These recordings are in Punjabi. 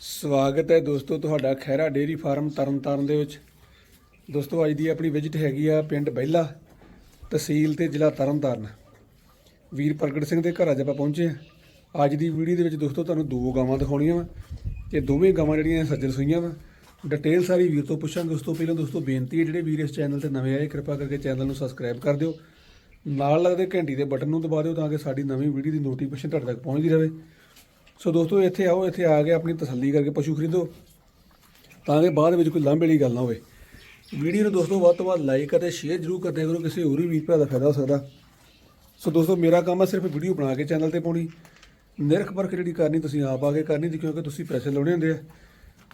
ਸਵਾਗਤ ਹੈ ਦੋਸਤੋ ਤੁਹਾਡਾ ਖੈਰਾ ਡੇਰੀ ਫਾਰਮ ਤਰਨਤਾਰਨ ਦੇ ਵਿੱਚ। ਦੋਸਤੋ ਅੱਜ ਦੀ ਆਪਣੀ ਵਿਜ਼ਿਟ ਹੈਗੀ ਆ ਪਿੰਡ ਬਹਿਲਾ, ਤਹਿਸੀਲ ਤੇ ਜ਼ਿਲ੍ਹਾ ਤਰਨਤਾਰਨ। ਵੀਰ ਪ੍ਰਗਟ ਸਿੰਘ ਦੇ ਘਰ ਅੱਜ ਆਪਾਂ ਪਹੁੰਚੇ ਹਾਂ। ਅੱਜ ਦੀ ਵੀਡੀਓ ਦੇ ਵਿੱਚ ਦੋਸਤੋ ਤੁਹਾਨੂੰ ਦੋ ਗਾਵਾਂ ਦਿਖਾਉਣੀਆਂ ਵਾ ਤੇ ਦੋਵੇਂ ਗਾਵਾਂ ਜਿਹੜੀਆਂ ਸੱਜਣ ਸੂਈਆਂ ਵਾ। ਡਿਟੇਲ ਸਾਰੀ ਵੀਰ ਤੋਂ ਪੁੱਛਾਂਗੇ ਉਸ ਤੋਂ ਪਹਿਲਾਂ ਦੋਸਤੋ ਬੇਨਤੀ ਹੈ ਜਿਹੜੇ ਵੀਰ ਇਸ ਚੈਨਲ ਤੇ ਨਵੇਂ ਆਏ, ਕਿਰਪਾ ਕਰਕੇ ਚੈਨਲ ਨੂੰ ਸਬਸਕ੍ਰਾਈਬ ਕਰ ਦਿਓ। ਨਾਲ ਲੱਗਦੇ ਘੰਟੀ ਦੇ ਬਟਨ ਨੂੰ ਦਬਾ ਦਿਓ ਤਾਂ ਕਿ ਸਾਡੀ ਨਵੀਂ ਵੀਡੀਓ ਦੀ ਨੋਟੀਫਿਕੇਸ਼ਨ ਤੁਹਾਡੇ ਤੱਕ ਪਹੁੰਚਦੀ ਰਹੇ। ਸੋ ਦੋਸਤੋ ਇੱਥੇ ਆਓ ਇੱਥੇ ਆ ਕੇ ਆਪਣੀ ਤਸੱਲੀ ਕਰਕੇ ਪਸ਼ੂ ਖਰੀਦੋ ਤਾਂ ਕਿ ਬਾਅਦ ਵਿੱਚ ਕੋਈ ਲਾਂਭੇ ਵਾਲੀ ਗੱਲ ਨਾ ਹੋਵੇ। ਵੀਡੀਓ ਨੂੰ ਦੋਸਤੋ ਵੱਧ ਤੋਂ ਵੱਧ ਲਾਈਕ ਅਤੇ ਸ਼ੇਅਰ ਜ਼ਰੂਰ ਕਰਦੇ ਕਰੋ ਕਿਸੇ ਹੋਰ ਵੀ ਵੀਰ ਭਰਾ ਦਾ ਫਾਇਦਾ ਹੋ ਸਕਦਾ। ਸੋ ਦੋਸਤੋ ਮੇਰਾ ਕੰਮ ਹੈ ਸਿਰਫ ਵੀਡੀਓ ਬਣਾ ਕੇ ਚੈਨਲ ਤੇ ਪਾਉਣੀ। ਨਿਰਖ ਪਰਖ ਜਿਹੜੀ ਕਰਨੀ ਤੁਸੀਂ ਆਪ ਆ ਕੇ ਕਰਨੀ ਜੀ ਕਿਉਂਕਿ ਤੁਸੀਂ ਪੈਸੇ ਲਾਉਣੇ ਹੁੰਦੇ ਆ।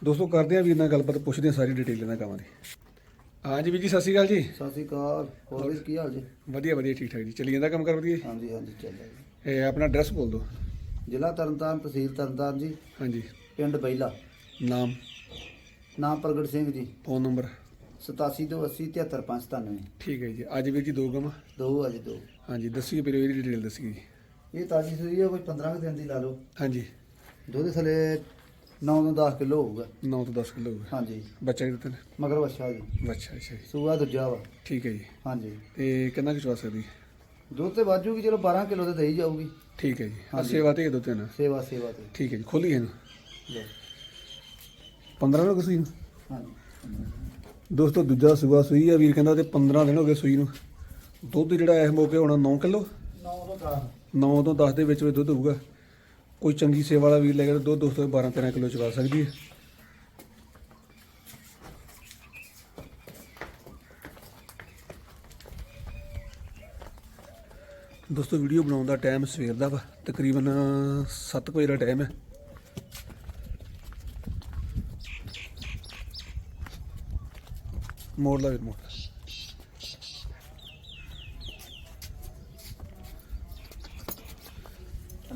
ਦੋਸਤੋ ਕਰਦੇ ਆ ਵੀਰ ਨਾਲ ਗੱਲਬਾਤ ਪੁੱਛਦੇ ਆ ਸਾਰੀ ਡਿਟੇਲ ਇਹਨਾਂ ਕੰਮਾਂ ਦੀ। ਹਾਂਜੀ ਵੀਰ ਜੀ ਸਤਿ ਸ਼੍ਰੀ ਅਕਾਲ ਜੀ। ਸਤਿ ਸ਼੍ਰੀ ਅਕਾਲ। ਹੋਰ ਵੀ ਕੀ ਹਾਲ ਜੀ? ਵਧੀਆ ਵਧੀਆ ਠੀਕ ਠਾਕ ਜੀ। ਚੱਲੀ ਜਾਂਦਾ ਕੰਮ ਕਰ ਵਧੀਆ? ਹਾਂਜੀ ਹਾਂਜੀ ਚੱਲਿਆ ਜੀ। ਇਹ ਆਪਣਾ ਐਡਰੈਸ ਬੋਲ ਦਿਓ। ਜ਼ਿਲ੍ਹਾ ਤਰਨਤਾਰਨ ਤਹਿਸੀਲ ਤਰਨਤਾਰਨ ਜੀ। ਹਾਂਜੀ। ਪਿੰਡ ਬੈਲਾ। ਨਾਮ? ਨਾਮ ਪ੍ਰਗਟ ਸਿੰਘ ਜੀ। Phone number? 8728073597 ਠੀਕ ਹੈ ਜੀ। ਅੱਜ ਵੀਰ ਜੀ ਦੋ ਗਾਵਾਂ? ਦੋ ਅਜੇ ਦੋ। ਹਾਂਜੀ ਦੱਸਿਓ ਪਹਿਲੇ ਇਹਦੀ ਡਿਟੇਲ ਦੱਸਿਓ ਜੀ। ਇਹ ਤਾਜੀ ਸੂਈ ਹੈ ਕੋਈ 15 ਕੁ ਦਿਨ ਦੀ ਲਾ ਲਓ। ਹਾਂਜੀ। ਦੁੱਧ ਥਲੇ 9 ਤੋਂ 10 ਕਿਲੋ ਹੋਊਗਾ। 9 ਤੋਂ 10 ਕਿਲੋ ਹੋਊਗਾ। ਹਾਂਜੀ। ਬੱਚਾ ਕਿਤੇ ਮਗਰ ਵੱਛਾ ਜੀ। ਅੱਛਾ ਅੱਛਾ ਜੀ। ਸੂਆ ਦੂਜਾ ਵਾ। ਠੀਕ ਹੈ ਜੀ। ਹਾਂਜੀ। ਤੇ ਕਿੰਨਾ ਕੁ ਚਵਾ ਸਕਦੀ? ਦੁੱਧ ਤੇ ਵਾਜੂਗੀ ਚਲੋ 12 ਕਿਲੋ ਤੇ ਦੇਈ ਜਾਊਗੀ। ਠੀਕ ਹੈ ਜੀ। ਆ। ਸੇਵਾ ਤੇ ਦੋ ਤਿੰਨ ਸੇਵਾ ਸੇਵਾ ਤੇ। ਠੀਕ ਹੈ ਜੀ ਖੋਲੀ ਇਹਨੂੰ ਲਓ। 15 ਨੂੰ ਸੂਈ ਨੂੰ? ਹਾਂਜੀ ਦੋਸਤੋ ਦੂਜਾ ਸੂਆ ਸੂਈ ਆ ਵੀਰ ਕਹਿੰਦਾ ਤੇ 15 ਦਿਨ ਹੋ ਗਏ ਸੂਈ ਨੂੰ। ਦੁੱਧ ਜਿਹੜਾ ਇਸ ਮੌਕੇ ਹੋਣਾ 9 ਕਿਲੋ? 9 ਤੋਂ 10 9 ਤੋਂ 10 ਦੇ ਵਿੱਚ ਵਿੱਚ ਦੁੱਧ ਹੋਊਗਾ। ਕੋਈ ਚੰਗੀ ਸੇਵਾ ਵਾਲਾ ਵੀਰ ਲੈ ਕੇ ਦੁੱਧ ਦੋਸਤੋ 12 13 ਕਿਲੋ ਚਵਾ ਸਕਦੀ ਹੈ। ਦੋਸਤੋ ਵੀਡੀਓ ਬਣਾਉਣ ਦਾ ਟਾਈਮ ਸਵੇਰ ਦਾ ਵਾ। ਤਕਰੀਬਨ 7 ਵਜੇ ਦਾ ਟਾਈਮ ਹੈ। ਮੋੜ ਲਾ ਵੀਰ ਮੋੜ। ਲਾ।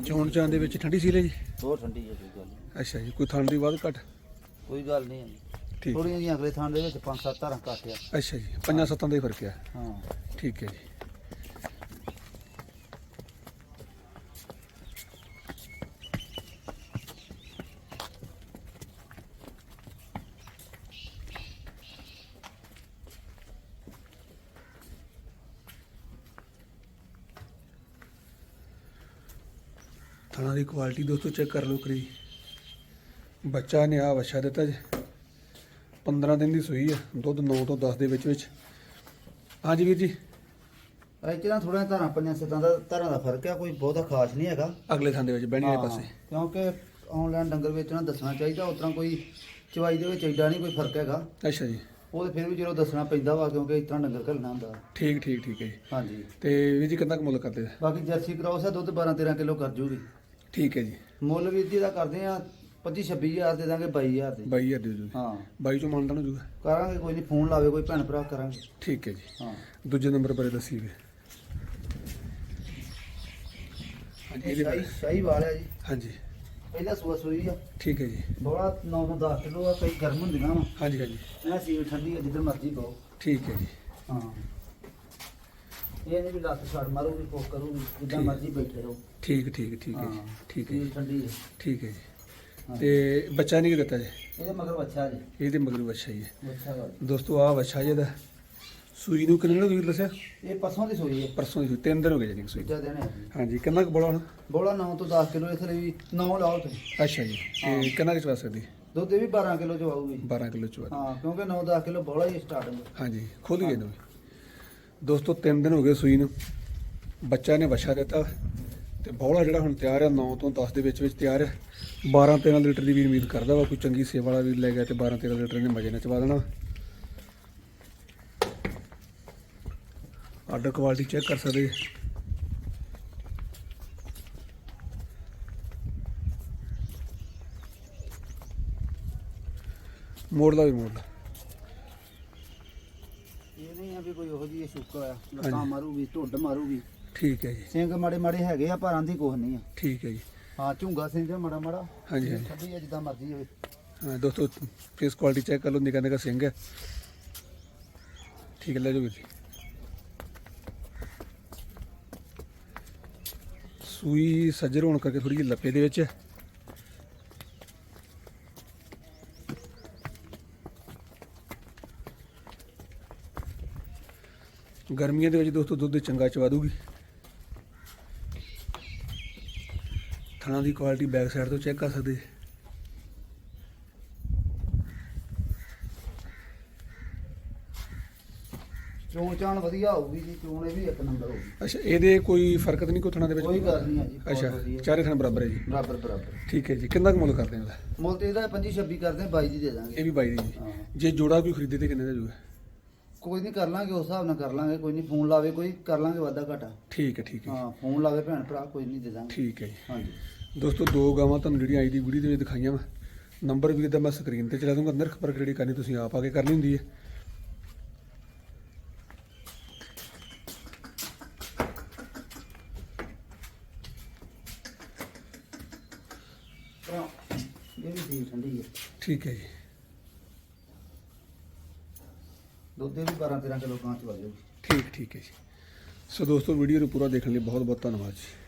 ਚੋਣ ਚਾਂ ਦੇ ਵਿੱਚ ਠੰਡੀ ਸੀਲੇ ਜੀ? ਬਹੁਤ ਠੰਡੀ ਹੈ ਕੋਈ ਗੱਲ ਨਹੀਂ। ਅੱਛਾ ਜੀ ਕੋਈ ਥਣ ਦੀ ਵੱਧ ਘੱਟ? ਕੋਈ ਗੱਲ ਨਹੀਂ ਠੀਕ। ਥੋੜੀਆਂ ਜਿਹੀਆਂ ਅਗਲੇ ਥਾਂ ਦੇ ਵਿੱਚ ਪੰਜ ਸੱਤ ਧਾਰਾਂ ਆ। ਅੱਛਾ ਜੀ ਪੰਜਾਂ ਸੱਤਾਂ ਦਾ ਹੀ ਫ਼ਰਕ ਹੈ ਹਾਂ। ਠੀਕ ਹੈ ਜੀ। ਥਣਾ ਦੀ ਕੁਆਲਿਟੀ ਦੋਸਤੋ ਚੈੱਕ ਕਰ ਲਓ ਕਰੀ। ਬੱਚਾ ਨੇ ਆ ਵਛਾ ਦਿੱਤਾ ਜੀ। 15 ਦਿਨ ਦੀ ਸੂਈ ਆ ਦੁੱਧ 9 ਤੋਂ 10 ਦੇ ਵਿੱਚ ਵਿੱਚ ਹਾਂਜੀ ਵੀਰ ਜੀ। ਇੱਥੇ ਨਾ ਥੋੜਾ ਧਾਰਾਂ ਪੰਜਾਂ ਸੱਤਾਂ ਦਾ ਧਾਰਾਂ ਦਾ ਫ਼ਰਕ ਆ ਕੋਈ ਬਹੁਤਾ ਖਾਸ ਨਹੀਂ ਹੈਗਾ। ਅਗਲੇ ਥਾਂ ਦੇ ਵਿੱਚ ਬਹਿਣੀ ਵਾਲੇ ਹਾਂ, ਪਾਸੇ। ਕਿਉਂਕਿ ਆਨਲਾਈਨ ਡੰਗਰ ਵੇਚਣਾ ਦੱਸਣਾ ਚਾਹੀਦਾ ਉਤਰਾ ਕੋਈ ਚਵਾਈ ਦੇ ਵਿੱਚ ਐਡਾ ਨਹੀਂ ਕੋਈ ਫ਼ਰਕ ਹੈਗਾ। ਅੱਛਾ ਜੀ। ਉਹ ਤੇ ਫਿਰ ਵੀ ਜਦੋਂ ਦੱਸਣਾ ਪੈਂਦਾ ਵਾ ਕਿਉਂਕਿ ਇਸ ਤਰ੍ਹਾਂ ਡੰਗਰ ਘੱਲਣਾ ਹੁੰਦਾ। ਠੀਕ ਠੀਕ ਠੀਕ ਹੈ ਜੀ। ਹਾਂਜੀ ਤੇ ਵੀਰ ਜੀ ਕਿੰਨਾ ਕੁ ਮੁੱਲ ਕਰਦੇ? ਬਾਕੀ ਜਰਸੀ ਕਰਾਉਸ ਆ ਦੁੱਧ 12 13 ਕਿਲੋ ਕਰ ਜੂਗੀ। ਠੀਕ ਹੈ ਜੀ। ਮੁੱਲ ਵੀ ਜੀ ਦਾ ਕਰਦੇ ਆ 25 26000 ਦੇ ਦਾਂਗੇ 22000 ਦੇ। 22000 ਦੇ ਦਿਓ ਜੀ। ਹਾਂ। 22 ਚੋਂ ਮੰਨਦਾ ਨਾ ਜੂਗਾ। ਕਰਾਂਗੇ ਕੋਈ ਨਹੀਂ ਫੋਨ ਲਾਵੇ ਕੋਈ ਭੈਣ ਭਰਾ ਕਰਾਂਗੇ। ਠੀਕ ਹੈ ਜੀ। ਹਾਂ। ਦੂਜੇ ਨੰਬਰ ਬਾਰੇ ਦੱਸੀ ਵੀ ਹਾਂਜੀ ਇਹ ਇਹਦੇ ਸ਼ਾਹੀ ਬਾਰੇ। ਸ਼ਾਹੀ ਵਾਲਿਆ ਜੀ। ਹਾਂਜੀ। ਪਹਿਲਾ ਸੂਆ ਸੂਈ ਆ। ਠੀਕ ਹੈ ਜੀ। ਬੋਲਾ 9 ਤੋਂ 10 ਕਿਲੋ ਆ ਕਈ ਗਰਮ ਹੁੰਦੀਆਂ ਵਾ। ਹਾਂਜੀ ਹਾਂਜੀ। ਸੀ ਠੰਡੀ ਆ ਜਿੱਧਰ ਮਰਜ਼ੀ ਪਾਓ। ਠੀਕ ਹੈ ਜੀ। ਹਾਂ। ਇਹ ਨਹੀਂ ਵੀ ਲੱਤ ਛੜ ਮਾਰੂਗੀ ਕੋਕ ਕਰੂਗੀ ਜਿੱਦਾਂ ਠੀਕ। ਮਰਜ਼ੀ ਬੈਠੇ ਰਹੋ। ਠੀਕ ਠੀਕ ਠੀਕ ਹੈ ਜੀ ਹਾਂ। ਠੀਕ ਹੈ ਜੀ। ਠੰਡੀ ਹੈ। ਠੀਕ ਹੈ ਜੀ। ਹਾਂ। ਤੇ ਬੱਚਾ ਨਹੀਂ ਦਿੱਤਾ ਜੀ? ਇਹਦੇ ਮਗਰ ਬੱਚਾ ਜੀ। ਇਹਦੇ ਮਗਰ ਬੱਚਾ ਹੀ ਹੈ। ਬੱਚਾ ਵਾ ਦੋਸਤੋ ਆ ਬੱਚਾ ਜਿਹਦਾ ਸੂਈ ਨੂੰ ਕਿੰਨੇ ਨੂੰ ਵੀਰ ਦੱਸਿਆ? ਇਹ ਪਰਸੋਂ ਦੀ ਸੂਈ ਹੈ। ਪਰਸੋਂ ਦੀ ਸੂਈ ਤਿੰਨ ਦਿਨ ਹੋ ਗਏ ਜੀ ਸੂਈ। ਦੂਜਾ ਦਿਨ ਹੈ ਜੀ। ਹਾਂਜੀ ਕਿੰਨਾ ਕੁ ਬੋਲਾ ਹੁਣ? ਬੋਲਾ 9 ਤੋਂ 10 ਕਿਲੋ ਇਸ ਲਈ ਵੀ 9 ਲਾਓ ਤੁਸੀਂ। ਅੱਛਾ ਜੀ। ਤੇ ਕਿੰਨਾ ਕੁ ਚਵਾ ਸਕਦੀ? ਦੁੱਧ ਇਹ ਵੀ 12 ਕਿਲੋ ਚ ਆਊਗੀ 12 ਕਿਲੋ ਚਵਾ ਹਾਂ ਕਿਉਂਕਿ 9 10 ਕਿਲੋ ਬੋਲਾ ਹੀ ਸਟਾਰਟਿੰਗ ਹਾਂਜੀ ਖੋਲ ਗਏ ਨੂੰ ਦੋਸਤੋ, ਤਿੰਨ ਦਿਨ ਹੋ ਗਏ ਸੂਈ ਨੂੰ। ਬੱਚਾ ਨੇ ਵਛਾ ਦਿੱਤਾ ਤੇ ਬੌਲਾ ਜਿਹੜਾ ਹੁਣ ਤਿਆਰ ਹੈ 9 ਤੋਂ 10 ਦੇ ਵਿੱਚ ਵਿੱਚ ਤਿਆਰ ਹੈ। 12 13 ਲੀਟਰ ਦੀ ਵੀ ਉਮੀਦ ਕਰਦਾ ਵਾ, ਕੋਈ ਚੰਗੀ ਸੇਵਾ ਵਾਲਾ ਵੀ ਲੈ ਗਿਆ ਤੇ 12 13 ਲੀਟਰ ਨੇ ਮਜੇ ਨਾਲ ਚਵਾ ਦੇਣਾ ਆਰਡਰ ਕੁਆਲਿਟੀ ਚੈੱਕ ਕਰ ਸਕਦੇ। ਜੀ। ਮੋੜ ਦਾ ਵੀ ਮੋੜ ਲਾ ਇਹ ਨਹੀਂ ਆ ਵੀ ਕੋਈ ਉਹੋ ਜਿਹੀ ਸ਼ੁਕਰ ਆ। ਲੱਤਾਂ ਮਾਰੂਗੀ ਢੁੱਡ ਮਾਰੂਗੀ। ਠੀਕ ਹੈ ਜੀ। ਸਿੰਘ ਮਾੜੇ ਮਾੜੇ ਹੈਗੇ ਆ ਪਰ ਆਂਦੀ ਕੁਛ ਨਹੀਂ ਆ। ਠੀਕ ਹੈ ਜੀ। ਹਾਂ ਝੁੰਗਾ ਸਿੰਘ ਆ ਮਾੜਾ ਮਾੜਾ। ਹਾਂਜੀ, ਹਾਂਜੀ। ਠੰਡੀ ਆ ਜਿੱਦਾਂ ਮਰਜ਼ੀ ਹੋਵੇ। ਹਾਂ ਦੋਸਤੋ ਫੇਸ ਕੁਆਲਿਟੀ ਚੈੱਕ ਕਰ ਲਓ ਨਿੱਕਾ ਨਿੱਕਾ ਸਿੰਘ ਹੈ। ਠੀਕ ਹੈ ਲੈ ਜਾਓ ਵੀਰ ਜੀ। ਸੂਈ ਸੱਜਰ ਹੋਣ ਕਰਕੇ ਥੋੜੀ ਜਿਹੀ ਲੱਪੇ ਦੇ ਵਿੱਚ ਗਰਮੀਆਂ ਦੇ ਵਿੱਚ ਦੋਸਤੋ ਦੁੱਧ ਚੰਗਾ ਚਵਾ ਦੂਗੀ। ਥਣਾ ਦੀ ਕੁਆਲਿਟੀ ਬੈਕ ਸਾਈਡ ਤੋਂ ਚੈੱਕ ਕਰ ਸਕਦੇ। ਜੀ। ਚੋਣ ਚਾਣ ਵਧੀਆ ਹੋਊਗੀ ਜੀ ਚੋਣ ਇਹ ਵੀ ਇੱਕ ਨੰਬਰ ਹੋਊਗੀ। ਅੱਛਾ ਇਹਦੇ ਕੋਈ ਫ਼ਰਕ ਤਾਂ ਨਹੀਂ ਥਣਾ ਦੇ ਵਿੱਚ? ਕੋਈ ਗੱਲ ਨਹੀਂ ਆ ਜੀ ਬਹੁਤ ਅੱਛਾ ਵਧੀਆ। ਚਾਰੇ ਥਣ ਬਰਾਬਰ ਹੈ ਜੀ। ਬਰਾਬਰ ਬਰਾਬਰ। ਠੀਕ ਹੈ ਜੀ ਕਿੰਨਾ ਕੁ ਮੁੱਲ ਕਰਦੇ ਹੋ? ਇਹਦਾ ਮੁੱਲ ਤੇ ਇਹਦਾ 25 26 ਕਰਦੇ 22 ਦੀ ਦੇ ਦਾਂਗੇ। ਇਹ ਵੀ ਬਾਈ ਦੀ ਜੀ। ਹਾਂ। ਜੇ ਜੋੜਾ ਕੋਈ ਖਰੀਦੇ ਤੇ ਕਿੰਨੇ ਦਾ ਜੂਗਾ ਕੋਈ ਨਹੀਂ ਕਰ ਲਾਂਗੇ ਉਸ ਹਿਸਾਬ ਨਾਲ ਕਰ ਲਾਂਗੇ ਕੋਈ ਨਹੀਂ ਫੋਨ ਲਾਵੇ ਕੋਈ ਕਰ ਲਾਂਗੇ ਵਾਧਾ ਘਾਟਾ। ਠੀਕ ਹੈ ਠੀਕ ਹੈ। ਹਾਂ ਫੋਨ ਲਾਵੇ ਭੈਣ ਭਰਾ ਕੋਈ ਨਹੀਂ ਦੇ ਦਾਂਗੇ। ਠੀਕ ਹੈ ਜੀ। ਹਾਂਜੀ। ਦੋਸਤੋ ਦੋ ਗਾਵਾਂ ਤੁਹਾਨੂੰ ਜਿਹੜੀਆਂ ਅੱਜ ਦੀ ਵੀਡੀਓ ਦੇ ਵਿੱਚ ਦਿਖਾਈਆਂ ਵਾ ਨੰਬਰ ਵੀ ਦਾ ਮੈਂ ਸਕਰੀਨ ਤੇ ਚਲਾ ਦੂੰਗਾ ਨਿਰਖ ਪਰਖ ਜਿਹੜੀ ਕਰਨੀ ਤੁਸੀਂ ਆਪ ਆ ਕੇ ਕਰਨੀ ਹੁੰਦੀ ਹੈ। ਭਰਾ, ਇਹ ਵੀ ਠੀਕ ਠੰਡੀ ਹੈ। ਠੀਕ ਹੈ ਜੀ। ਦੁੱਧ ਦੇ ਵੀ 12 13 ਕਿਲੋ ਕਾਂ ਚ ਵਾਜੋ ਠੀਕ ਠੀਕ ਹੈ ਜੀ। ਸੋ ਦੋਸਤੋ, ਵੀਡੀਓ ਨੂੰ ਪੂਰਾ ਦੇਖਣ ਲਈ ਬਹੁਤ ਬਹੁਤ ਧੰਨਵਾਦ ਜੀ।